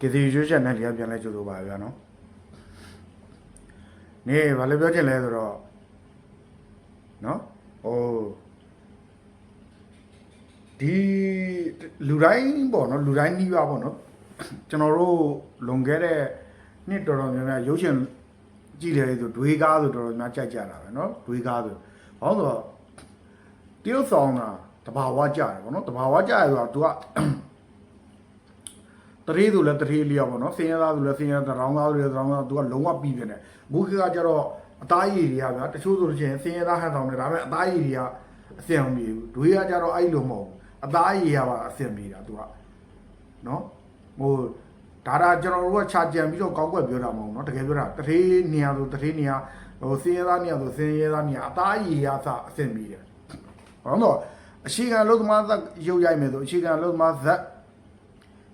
ကေစီရွှေချက်နဲ့တရားပြန်လဲကြိုးဆိုပါဗျာနော်နေဘာလို့ပြောချင်လဲဆိုတော့နော်ဟိုဒီလူတိုင်းပေါ့နော်လူတိုင်းနှီးပါပေါ့နော်ကျွန်တော်တို့လွန်ခဲ့တဲ့နှစ်တော်တော်များများရုပ်ရှင်ကြည့်တယ်ဆိုဒွေးကားဆိုတော်တော်များကြိုက်ကြတာပဲနော်ဒွေးကားဆိုဘာလို့လဲဆိုတော့တရုတ်ဆောင်တာတဘာဝကြတယ်ပေါ့နော်တဘာဝကြရဆိုတော့ तू က တရေဆိုလဲတရေလျောက်ပေါ့နော်စင်ရသားဆိုလဲစင်ရသားတောင်းသားဆိုလဲတောင်းသားသူကလုံးဝပြီးပြတယ်ဘုခေတ်ကကျတော့အသားရည်တွေကဗျာတချို့ဆိုလို့ရှိရင်စင်ရသားဟန်ဆောင်တယ်ဒါပေမဲ့အသားရည်တွေကအဆင်မပြေဘူးဒွေးကကျတော့အဲ့လိုမဟုတ်ဘူးအသားရည်ကပါအဆင်ပြေတာသူကနော်ဟိုဒါဒါကျွန်တော်တို့ကခြာကြံပြီးတော့ကောက်ွက်ပြောတာမဟုတ်ဘူးနော်တကယ်ပြောတာတရေနေရာဆိုတရေနေရာဟိုစင်ရသားနေရာဆိုစင်ရသားနေရာအသားရည်ကအစအဆင်ပြေတယ်ဘာလို့လဲအရှိကန်လုံးသမားသက်ရုပ်ရိုက်မယ်ဆိုအရှိကန်လုံးသမားဇက်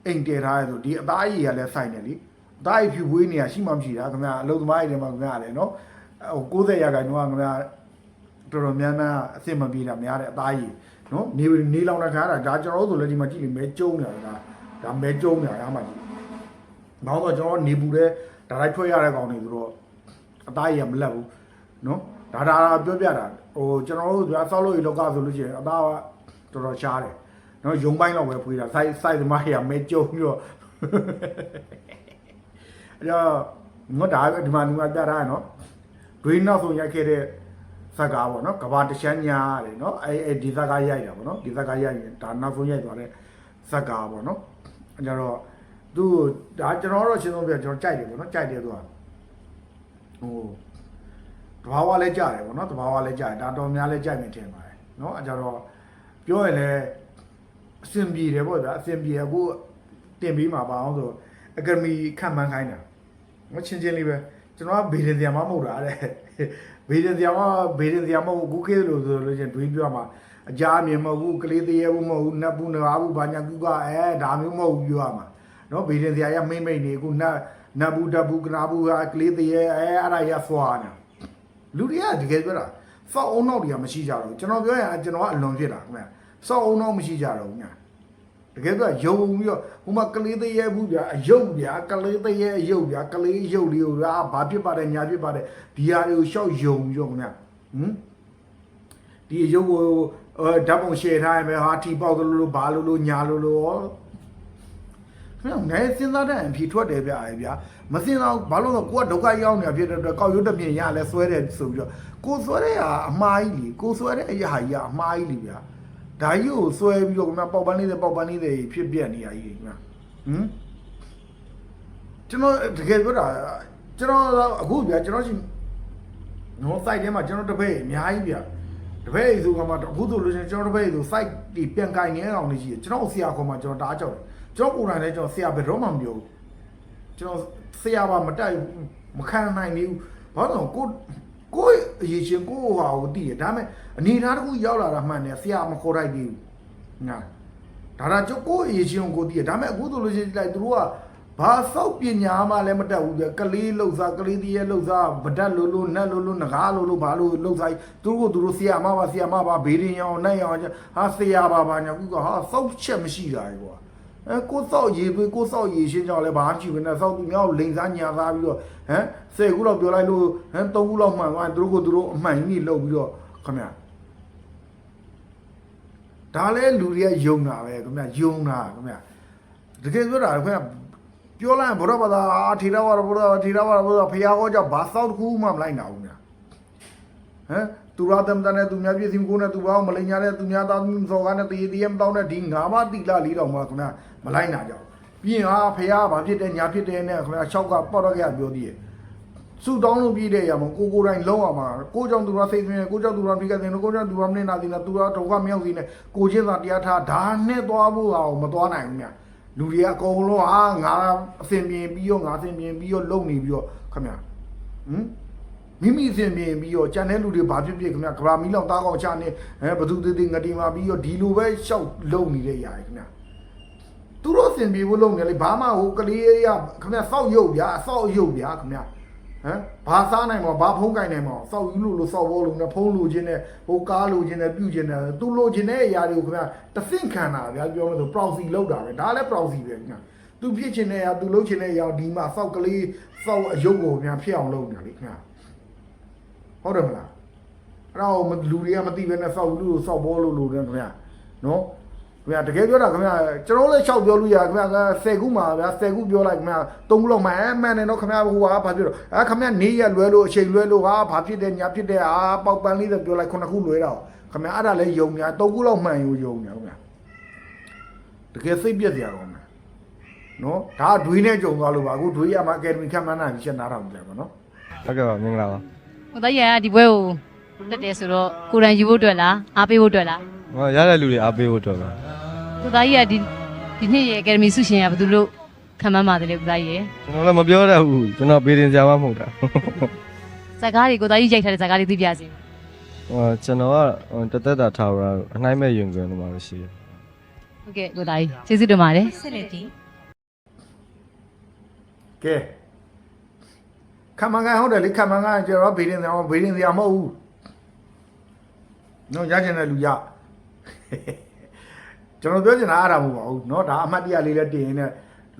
အိမ်တည်ထားရဆိုဒီအသားရည်ကလည်းစိုက်တယ်လीအသားရည်ဖြူဝေးနေရရှိမှမရှိတာခင်ဗျာအလုံးသမားရည်တွေမှာခင်ဗျာလည်းနော်ဟို90ရာခိုင်နှုန်းကခင်ဗျာတော်တော်များများအဆင်မပြေတာများတဲ့အသားရည်နော်နေနေလောင်တာထားတာဒါကျွန်တော်တို့ဆိုလည်းဒီမှာကြည့်လိမဲကျုံနေတာဒါဒါမဲကျုံနေတာအားမှကြည့်နောက်တော့ကျွန်တော်နေပူတဲ့ဒါလိုက်ထွက်ရတဲ့ကောင်တွေဆိုတော့အသားရည်ကမလက်ဘူးနော်ဒါဒါပြောပြတာဟိုကျွန်တော်တို့ကဆောက်လို့ရလောကဆိုလို့ရှိရင်အသားကတော်တော်ရှားတယ် နော်ယုံပိုင်းတော့ပဲဖွေးတာစိုက်စိုက်သမားရမဲကျုံပြီးတော့အဲ့တော့ငါဒါပဲဒီမှာဒီမှာပြထားရနော်ဒွေးနောက်ဆုံးရိုက်ခဲ့တဲ့ဇက်ကားပေါ့နော်ကဘာတချမ်းညာတယ်နော်အဲအဲဒီဇက်ကားရိုက်တာပေါ့နော်ဒီဇက်ကားရိုက်ရင်ဒါနောက်ဆုံးရိုက်သွားတဲ့ဇက်ကားပေါ့နော်အဲ့တော့သူဒါကျွန်တော်တော့ရှင်းဆုံးပြကျွန်တော်ကြိုက်တယ်ပေါ့နော်ကြိုက်တယ်သူကဟိုတဘာဝလည်းကြတယ်ပေါ့နော်တဘာဝလည်းကြတယ်ဒါတော်များလည်းကြိုက်နေတယ်ပါတယ်နော်အဲ့ကြတော့ပြောရင်လည်း အဆင်ပြေတယ်ပေါ့ဗျာအဆင်ပြေအခုတင်ပြီးမှာပါအောင်ဆိုအကယ်ဒမီခန့်မှန်းခိုင်းတာငါချင်းချင်းလေးပဲကျွန်တော်ကဘေးရင်စရာမမဟုတ်တာတဲ့ဘေးရင်စရာမဘေးရင်စရာမဟုတ်ဘူးခေတ်လို့ဆိုလို့ချင်းတွေးပြောမှာအကြအမြင်မဟုတ်ဘူးကလေးသေးရဘူးမဟုတ်ဘူးနတ်ဘူးနွားဘူးဘာညာကူကအဲဒါမျိုးမဟုတ်ဘူးပြောရမှာနော်ဘေးရင်စရာရမိမ့်မိတ်နေအခုနတ်နတ်ဘူးဓာတ်ဘူးကနာဘူးဟာကလေးသေးရအဲအဲ့ဒါရဆွာနေလူတွေကတကယ်ပြောတာစောက်အုံနောက်တွေကမရှိကြတော့ဘူးကျွန်တော်ပြောရင်ကျွန်တော်ကအလွန်ဖြစ်တာခင်ဗျ စောက်အုံနောက်မရှိကြတော့ဘူးညာတကယ်တော့ယုံပြီးတော့ဟိုမှာကလေးသေးရဲဘူးဗျာအယုတ်ဗျာကလေးသေးရဲအယုတ်ဗျာကလေးအယုတ်လေးကိုဗျာဘာဖြစ်ပါတယ်ညာဖြစ်ပါတယ်ဒီဟာတွေကိုရှောက်ယုံပြီးတော့ခင်ဗျဟမ်ဒီအယုတ်ကိုအဲဓာတ်ပုံရှယ်ထားရမယ်ဟာထီပေါက်သလိုလိုဘာလိုလိုညာလိုလိုရောခင်ဗျငယ်စဉ်းစားတဲ့အဖြေထွက်တယ်ဗျာဗျာမစဉ်းစားဘူးဘာလို့လဲကိုကဒုက္ခရောက်နေတာဖြစ်တဲ့အတွက်ကောက်ရွတ်တပြင်ရလဲဆွဲတယ်ဆိုပြီးတော့ကိုဆွဲတဲ့ဟာအမှားကြီးလीကိုဆွဲတဲ့အရာကြီးကအမှားကြီးလीဗျာ ဒါကြီးကိုဆွဲပြီးတော့ခင်ဗျပေါက်ပန်းလေးတွေပေါက်ပန်းလေးတွေဖြစ်ပြက်နေရကြီးခင်ဗျဟမ်ကျွန်တော်တကယ်ပြောတာကျွန်တော်အခုဗျာကျွန်တော်ရှိနော် site ထဲမှာကျွန်တော်တပည့်အများကြီးဗျာတပည့်ဆိုကမှအခုဆိုလို့ရှိရင်ကျွန်တော်တပည့်ဆို site ဒီပြန်ကင်နေအောင်လေးရှိတယ်ကျွန်တော်ဆရာခေါ်မှကျွန်တော်တားကြောက်တယ်ကျွန်တော်ကိုယ်တိုင်လည်းကျွန်တော်ဆရာဘယ်တော့မှမပြောဘူးကျွန်တော်ဆရာပါမတိုက်ဘူးမခံနိုင်ဘူးဘာလို့ကို ကိုအရေးချင်းကိုဟာကိုတည်ရဒါပေမဲ့အနေထားတစ်ခုရောက်လာတာမှန်တယ်ဆရာမခေါ်လိုက်သေးဘူးငါဒါဒါကျုပ်ကိုအရေးချင်းကိုတည်ရဒါပေမဲ့အခုဆိုလို့ရှိရင်လိုက်သူတို့ကဘာစောက်ပညာမှလည်းမတတ်ဘူးပြကလေးလှုပ်စားကလေးတည်းရဲ့လှုပ်စားဗဒတ်လိုလိုနတ်လိုလိုငကားလိုလိုဘာလိုလှုပ်စားသူတို့ကသူတို့ဆရာမပါဆရာမပါဘေးရင်ရောင်နိုင်ရောင်ဟာဆရာပါပါညာကူကဟာစောက်ချက်မရှိတာကွာ အဲကိုစောက်ရေသွေးကိုစောက်ရေရှင်းကြောင်းလဲဘာမှမရှိဘူးနဲ့စောက်သူများကိုလိန်စားညာသားပြီးတော့ဟမ်ဆယ်ခုလောက်ပြောလိုက်လို့ဟမ်သုံးခုလောက်မှန်သွားရင်သူတို့ကိုသူတို့အမှန်ကြီးလှုပ်ပြီးတော့ခမရဒါလဲလူတွေကယုံတာပဲခမရယုံတာခမရတကယ်ပြောတာခမရပြောလိုက်ရင်ဘုရားဘာသာအာထေရဝါဒဘုရားထေရဝါဒဘုရားဖရာဟောကြဘာစောက်တစ်ခုမှမလိုက်နိုင်ဘူးညာဟမ် သူရသမတနဲ့သူများပြည်စည်းကိုနဲ့သူဘောင်းမလိန်ညာတဲ့သူများသားသူစော်ကားနဲ့တည်တည်မတောင်းတဲ့ဒီငါးပါးတိလာလေးတောင်မှခင်ဗျာမလိုက်နိုင်ကြဘူးပြီးရင်ဟာဖះဘာဖြစ်တယ်ညာဖြစ်တယ်နဲ့ခင်ဗျာရှောက်ကပေါ့တော့ကြပြောသေးရဲ့စူတောင်းလို့ပြည့်တဲ့ရမှာကိုကိုတိုင်းလုံးအောင်မှာကိုကြောင့်သူရစိတ်ပြင်းကိုကြောင့်သူရပြီးကတဲ့ကိုကြောင့်သူရမနေနာသေးနဲ့သူရတော့ကမြောက်သေးနဲ့ကိုချင်းသာတရားထားဒါနဲ့သွားဖို့အောင်မသွားနိုင်ဘူးညာလူတွေကအကုန်လုံးဟာငါအစင်ပြင်းပြီးရောငါအစင်ပြင်းပြီးရောလုံနေပြီးတော့ခင်ဗျာဟမ် မိမိအစဉ်ပြေပြီးတော့ကြံတဲ့လူတွေဘာဖြစ်ဖြစ်ခင်ဗျာကဘာမီလောက်တားကောင်းချနေဟဲဘသူသေးသေးငတီမှာပြီးတော့ဒီလိုပဲရှောက်လုံနေတဲ့ຢာကြီးခင်ဗျာသူတို့အစဉ်ပြေဖို့လုံနေလေဘာမှဟိုကလေးရခင်ဗျာစောက်ရုပ်ဗျာအစောက်ရုပ်ဗျာခင်ဗျာဟမ်ဘာစားနိုင်မဘာဖုံးကင်နိုင်မစောက်ယူလို့လို့စောက်ဘောလို့နဲ့ဖုံးလို့ခြင်းနဲ့ဟိုကားလို့ခြင်းနဲ့ပြုတ်ခြင်းနဲ့သူလို့ခြင်းတဲ့အရာတွေကိုခင်ဗျာတသင့်ခံတာဗျာပြောမလို့ proxy လောက်တာပဲဒါလည်း proxy ပဲခင်ဗျာသူသူဖြစ်ချင်တဲ့အရာသူလုပ်ချင်တဲ့အရာဒီမှာစောက်ကလေးစောက်အယုတ်ကိုများဖြစ်အောင်လုပ်နေတာလေခင်ဗျာ ဟုတ်တယ်မလားအဲ့တော့လူတွေကမသိဘဲနဲ့စောက်လူကိုစောက်ဘောလို့လို့တယ်ခင်ဗျာနော်ခင်ဗျာတကယ်ပြောတာခင်ဗျာကျွန်တော်လည်းလျှောက်ပြောလို့ရခင်ဗျာ10ခုမှာဗျာ10ခုပြောလိုက်ခင်ဗျာ3ခုလောက်မှအဲမှန်တယ်နော်ခင်ဗျာဟိုဟာဘာဖြစ်တော့အဲခင်ဗျာနေရလွဲလို့အချိန်လွဲလို့ဟာဘာဖြစ်တယ်ညာဖြစ်တယ်အာပေါက်ပန်းလေးဆိုပြောလိုက်9ခုလွဲတော့ခင်ဗျာအဲ့ဒါလည်းယုံညာ3ခုလောက်မှန်ယူယုံညာခင်ဗျာတကယ်စိတ်ပြက်စရာကောင်းတယ်နော်ဒါကဒွေးနဲ့ကြုံသွားလို့ပါအခုဒွေးရမှာအကယ်ဒမီခန့်မှန်းတာကြီးချက်နားထောင်ကြပါနော်ဟုတ်ကဲ့ပါမင်္ဂလာပါ ဟိုသားရကဒီပွဲကိုတက်တယ်ဆိုတော့ကိုရန်ယူဖို့အတွက်လားအားပေးဖို့အတွက်လားဟောရတဲ့လူတွေအားပေးဖို့တော့ပါဟိုသားကြီးကဒီဒီနှစ်ရဲ့အကယ်ဒမီဆုရှင်ကဘယ်သူလို့ခံမှန်းပါတယ်လေကိုသားကြီးရဲ့ကျွန်တော်လည်းမပြောတတ်ဘူးကျွန်တော်ဘေးတင်စရာမှမဟုတ်တာဇာကားတွေကိုသားကြီးရိုက်ထားတဲ့ဇာကားတွေသိပြစီဟောကျွန်တော်ကတသက်တာထားရအနိုင်မဲ့ယုံကြည်နေမှာရှိတယ်ဟုတ်ကဲ့ကိုသားကြီးကျေးဇူးတင်ပါတယ်ဆက်လက်တီကဲ ခန့်မှန်းကန်ဟုတ်တယ်လေခန့်မှန်းကန်ကျွန်တော်ဘေးရင်စရာဘေးရင်စရာမဟုတ်ဘူးနော်ရချင်တဲ့လူရကျွန်တော်ပြောချင်တာအဲ့ဒါမဟုတ်ပါဘူးเนาะဒါအမှတ်တရလေးလည်းတင်ရင်လည်း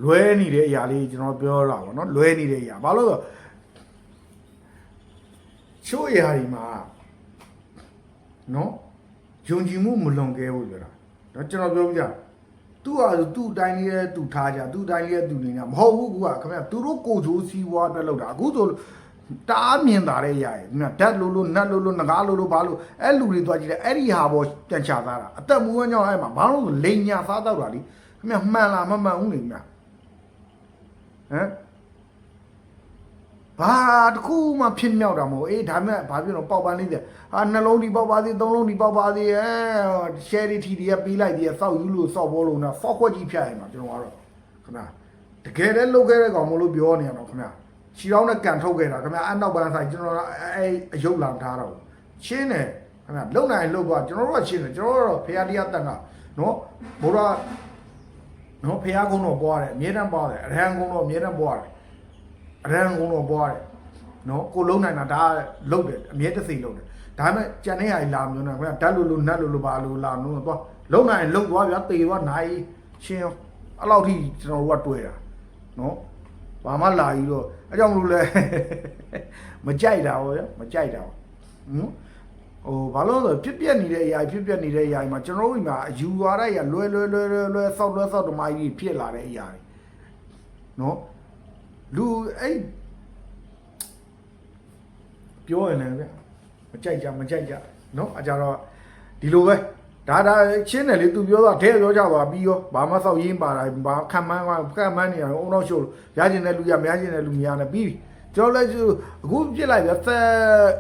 လွဲနေတဲ့အရာလေးကျွန်တော်ပြောတာပေါ့เนาะလွဲနေတဲ့အရာဘာလို့လဲဆိုချိုးအရာဒီမှာเนาะယုံကြည်မှုမလွန်ကဲဘူးပြောတာเนาะကျွန်တော်ပြောပြကြ သူ့ဟာသူ့အတိုင်းလေးနဲ့သူ့ထားကြသူ့အတိုင်းလေးနဲ့သူနေနေတာမဟုတ်ဘူးကွာခင်ဗျသူတို့ကိုချိုးစီးပွားအတွက်လောက်တာအခုဆိုတအားမြင်တာတဲ့ရရဲ့ခင်ဗျဓာတ်လို့လို့နတ်လို့လို့ငကားလို့လို့ဘာလို့အဲ့လူတွေသွားကြည့်တယ်အဲ့ဒီဟာပေါ်ပြန်ချသားတာအသက်မူဝမ်းကြောင်းအဲ့မှာဘာလို့လဲလိန်ညာစားတော့တာလीခင်ဗျမှန်လားမမှန်ဘူးလေခင်ဗျဟမ် ဘာတခုမှဖြစ်မြောက်တာမဟုတ်အေးဒါမဲ့ဘာဖြစ်လို့ပေါက်ပန်းလေးတဲ့ဟာနှလုံးဒီပေါက်ပါသေးသုံးလုံးဒီပေါက်ပါသေးအဲရှယ်ရီတီဒီကပြီးလိုက်သေးစောက်ယူလို့စောက်ဘောလို့နော်ဖောက်ခွက်ကြီးဖြတ်ရင်တော့ကျွန်တော်ကတော့ခင်ဗျတကယ်လည်းလုတ်ခဲ့တဲ့ကောင်မလို့ပြောနေရတော့ခင်ဗျခြေထောက်နဲ့ကန်ထုတ်ခဲ့တာခင်ဗျအနောက်ပန်းဆိုင်ကျွန်တော်အဲအယုတ်လောင်ထားတော့ရှင်းတယ်ခင်ဗျလုံနိုင်လုတ်သွားကျွန်တော်တို့ကရှင်းတယ်ကျွန်တော်တို့ဖရာတရားတန်ကနော်ဘုရားနော်ဖရာကုန်းတော့ပွားတယ်အမြဲတမ်းပွားတယ်အရဟံကုန်းတော့အမြဲတမ်းပွားတယ် အရန်ကုန်တော့ပွားတယ်နော်ကိုလုံးနိုင်တာဒါလုတ်တယ်အမြဲတစိမ့်လုတ်တယ်ဒါပေမဲ့ကြံတဲ့ဟာကြီးလာမျိုးနဲ့ခင်ဗျဓာတ်လို့လို့နတ်လို့လို့ပါလို့လာလို့တော့လုံနိုင်လုတ်သွားဗျာတေသွားနိုင်ရှင်းအဲ့လောက်ထိကျွန်တော်တို့ကတွေ့တာနော်ဘာမှလာပြီးတော့အဲကြောင့်မလို့လဲမကြိုက်တာဟောဗျာမကြိုက်တာဟမ်ဟိုဘာလို့လဲဆိုဖြစ်ပြက်နေတဲ့အရာဖြစ်ပြက်နေတဲ့အရာမှာကျွန်တော်တို့ဒီမှာအယူဝါဒရလွဲလွဲလွဲလွဲလွဲဆောက်လွဲဆောက်တမိုင်းကြီးဖြစ်လာတဲ့အရာတွေနော် လူအဲ့ပြောရင်လည်းဗျမကြိုက်ကြမကြိုက်ကြเนาะအကြတော့ဒီလိုပဲဒါဒါချင်းတယ်လေသူပြောတော့ထဲပြောကြပါပြီးရောဘာမှစောက်ရင်းပါတာဘာခံမှန်းခံမှန်းနေရအောင်တော့ရှို့ရကျင်တဲ့လူရမရကျင်တဲ့လူမရနဲ့ပြီးကျွန်တော်လည်းအခုပြစ်လိုက်ဗျသက်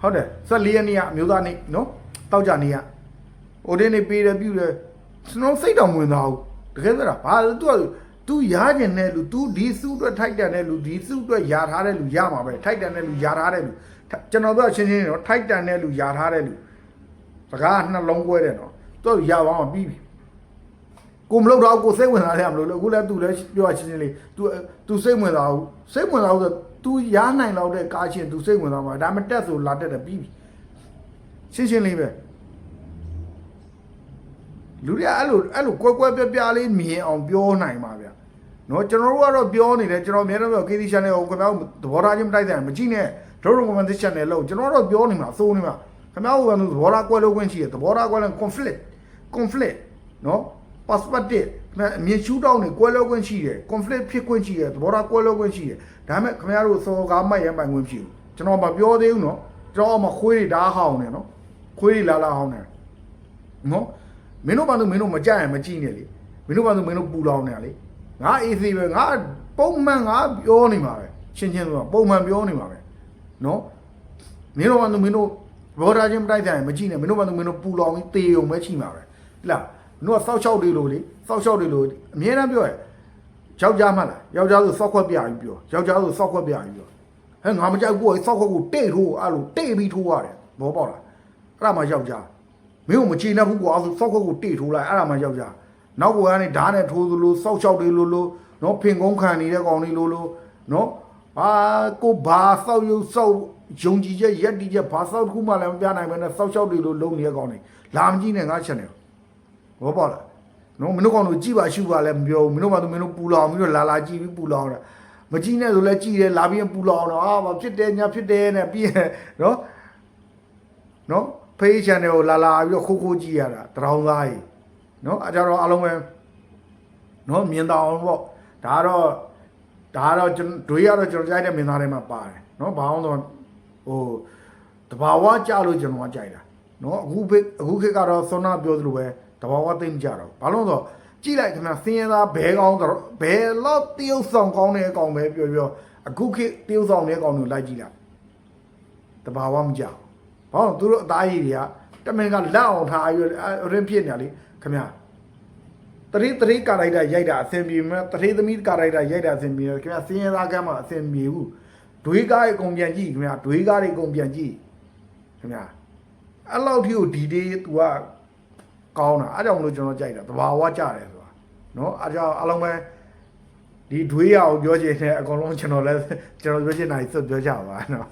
ဟုတ်တယ်ဆက်လေးရက်နေ့ကအမျိုးသားနေ့เนาะတောက်ကြနေ့ကဟိုတင်းနေပေးတယ်ပြုတယ်ကျွန်တော်စိတ်တော်ဝင်သွားဘူးတကယ်ဆိုတာဘာသူက तू ရကျင်တဲ့လူ तू ဒီစုအတွက်ထိုက်တန်တဲ့လူဒီစုအတွက်ယာထားတဲ့လူရမှာပဲထိုက်တန်တဲ့လူယာထားတဲ့လူကျွန်တော်တို့ရှင်းရှင်းနော်ထိုက်တန်တဲ့လူယာထားတဲ့လူစကားနှလုံးကွဲတယ်နော်သူရပါအောင်ပြီးပြီကိုမလို့တော့ကိုစိတ်ဝင်စားတယ်မလို့လို့အခုလည်း तू လည်းပြောရှင်းရှင်းလေး तू तू စိတ်ဝင်စားဘူးစိတ်ဝင်စားဘူးဆို तू ရနိုင်တော့တဲ့ကားရှင် तू စိတ်ဝင်စားမှာဒါမှတက်ဆိုလာတက်တယ်ပြီးပြီရှင်းရှင်းလေးပဲ လူတွေကအဲ့လိုအဲ့လိုကွဲကွဲပြားပြားလေးမြင်အောင်ပြောနိုင်ပါဗျာနော်ကျွန်တော်တို့ကတော့ပြောနေတယ်ကျွန်တော်အများတော့ပြော KD channel ကိုခင်ဗျားတို့သဘောထားချင်းမတိုက်ဆိုင်မကြည့်နဲ့တို့တို့ comment channel လို့ကျွန်တော်တို့ပြောနေမှာစိုးနေမှာခင်ဗျားတို့ကသဘောထားကွဲလို့ခွင့်ရှိတယ်သဘောထားကွဲလို့ conflict conflict နော် perspective အမြင်ရှုထောင့်တွေကွဲလို့ခွင့်ရှိတယ် conflict ဖြစ်ခွင့်ရှိတယ်သဘောထားကွဲလို့ခွင့်ရှိတယ်ဒါပေမဲ့ခင်ဗျားတို့စော်ကားမိုက်ရပိုင်ခွင့်ဖြစ်ဘူးကျွန်တော်မပြောသေးဘူးနော်ကျွန်တော်မှခွေးတွေဓာတ်ဟောင်းနေနော်ခွေးတွေလာလာဟောင်းနေနော် မင်းတို့ဘာလို့မင်းတို့မကြိုက်ရင်မကြည့်နဲ့လေမင်းတို့ဘာလို့မင်းတို့ပူလောင်နေရလေငါ AC ပဲငါပုံမှန်ငါပြောနေမှာပဲချင်းချင်းဆိုပုံမှန်ပြောနေမှာပဲနော်မင်းတို့ကမင်းတို့ဘောဓာချင်းမတိုက်ဆိုင်မကြည့်နဲ့မင်းတို့ကမင်းတို့ပူလောင်ပြီးတေုံပဲချိမှာပဲဟလားမင်းတို့ကစောက်ချောက်တွေလို့လေစောက်ချောက်တွေလို့အမြဲတမ်းပြောရယောက်ျားမှလားယောက်ျားဆိုစောက်ခွက်ပြပြီးပြောယောက်ျားဆိုစောက်ခွက်ပြပြီးပြောဟဲ့ငါမကြောက်ဘူးစောက်ခွက်ကိုတိတ်ထိုးအဲ့လိုတိတ်ပြီးထိုးရတယ်ဘောပေါက်လားအဲ့ဒါမှယောက်ျား မင်းကိုမချေနှက်ဘူးကွာဆိုစောက်ခွက်ကိုတိတ်ထိုးလိုက်အဲ့ဒါမှယောက်ျားနောက်ကိုကနေဓာတ်နဲ့ထိုးသလိုစောက်ချောက်တွေလိုလိုနော်ဖင်ကုန်းခံနေတဲ့ကောင်တွေလိုလိုနော်ဘာကိုဘာစောက်ရုပ်စောက်ယုံကြည်ချက်ရက်တီချက်ဘာစောက်တစ်ခုမှလည်းမပြနိုင်ဘဲနဲ့စောက်ချောက်တွေလိုလုံနေတဲ့ကောင်တွေလာမကြည့်နဲ့ငါချက်နေဘောပေါ့လားနော်မင်းတို့ကောင်တို့ကြည်ပါရှုပါလည်းမပြောဘူးမင်းတို့ကသူမင်းတို့ပူလောင်ပြီးတော့လာလာကြည့်ပြီးပူလောင်တာမကြည့်နဲ့ဆိုလည်းကြည်တယ်လာပြီးရင်ပူလောင်တော့အာမဖြစ်တယ်ညာဖြစ်တယ်နဲ့ပြီးရင်နော်နော် ဖေးချန်တယ်ကိုလာလာပြီးတော့ခိုးခိုးကြည့်ရတာတရောင်းသားကြီးနော်အကြတော့အားလုံးပဲနော်မြင်တော့အောင်ပေါ့ဒါကတော့ဒါကတော့ကျွန်တော်တွေးရတော့ကျွန်တော်ကြိုက်တဲ့မြင်သားတွေမှာပါတယ်နော်ဘာအောင်တော့ဟိုတဘာဝကြလို့ကျွန်တော်ကကြိုက်တာနော်အခုဖေးအခုခေတ်ကတော့ဆွမ်းနာပြောသလိုပဲတဘာဝသိမ့်ကြတော့ဘာလို့လဲဆိုတော့ကြည့်လိုက်ခင်ဗျာစင်းရသားဘဲကောင်းတော့ဘဲလောက်တရုပ်ဆောင်ကောင်းတဲ့အကောင်ပဲပြောပြောအခုခေတ်တရုပ်ဆောင်တဲ့အကောင်ကိုလိုက်ကြည့်လိုက်တဘာဝမကြောက် ဘာလို့သူတို့အသားရည်တွေကတမင်ကလက်အောင်ထားပြီးရင်းဖြစ်နေလေခင်ဗျာတတိတတိကာလိုက်တာရိုက်တာအဆင်ပြေမဲ့တတိသမီးကာလိုက်တာရိုက်တာအဆင်ပြေတယ်ခင်ဗျာစင်းရသားကမ်းမှာအဆင်ပြေဘူးဒွေးကားရဲ့အကုန်ပြန်ကြည့်ခင်ဗျာဒွေးကားတွေအကုန်ပြန်ကြည့်ခင်ဗျာအဲ့လောက်ထိကိုဒီဒေး तू ကကောင်းတာအားကြောင့်မလို့ကျွန်တော်ကြိုက်တာတဘာဝကြတယ်ဆိုတာနော်အားကြောင့်အားလုံးပဲဒီဒွေးရအောင်ပြောချင်တဲ့အကုန်လုံးကျွန်တော်လည်းကျွန်တော်ပြောချင်တာကြီးစွတ်ပြောကြပါနော်